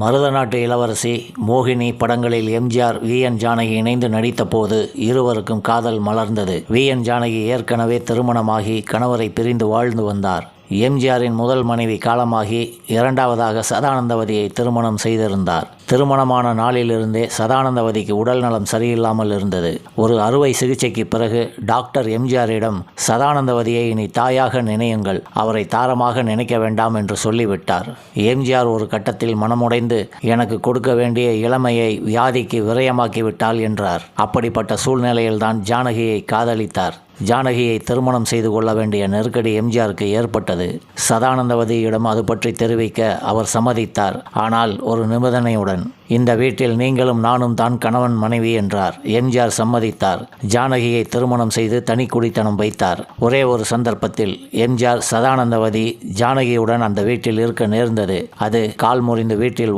மருதநாட்டு இளவரசி மோகினி படங்களில் எம்ஜிஆர் வி. என். ஜானகி இணைந்து நடித்தபோது இருவருக்கும் காதல் மலர்ந்தது. வி. என். ஜானகி ஏற்கனவே திருமணமாகி கணவரை பிரிந்து வாழ்ந்து வந்தார். எம்ஜிஆரின் முதல் மனைவி காலமாகி இரண்டாவதாக சதானந்தவதியை திருமணம் செய்திருந்தார். திருமணமான நாளிலிருந்தே சதானந்தவதிக்கு உடல் நலம் சரியில்லாமல் இருந்தது. ஒரு அறுவை சிகிச்சைக்கு பிறகு டாக்டர் எம்ஜிஆரிடம் சதானந்தவதியை இனி தாயாக நினையுங்கள். அவரை தாரமாக நினைக்க வேண்டாம் என்று சொல்லிவிட்டார். எம்ஜிஆர் ஒரு கட்டத்தில் மனமுடைந்து எனக்கு கொடுக்க வேண்டிய இளமையை வியாதிக்கு விரயமாக்கிவிட்டாள் என்றார். அப்படிப்பட்ட சூழ்நிலையில்தான் ஜானகியை காதலித்தார். ஜானகியை திருமணம் செய்து கொள்ள வேண்டிய நெருக்கடி எம்ஜிஆருக்கு ஏற்பட்டது. சதானந்தவதியிடம் அது பற்றி தெரிவிக்க அவர் சம்மதித்தார். ஆனால் ஒரு நிபந்தனையுடன் இந்த வீட்டில் நீங்களும் நானும் தான் கணவன் மனைவி என்றார். எம்ஜிஆர் சம்மதித்தார். ஜானகியை திருமணம் செய்து தனி குடித்தனம் வைத்தார். ஒரே ஒரு சந்தர்ப்பத்தில் எம்ஜிஆர் சதானந்தவதி ஜானகியுடன் அந்த வீட்டில் இருக்க நேர்ந்தது. அது கால் முறிந்து வீட்டில்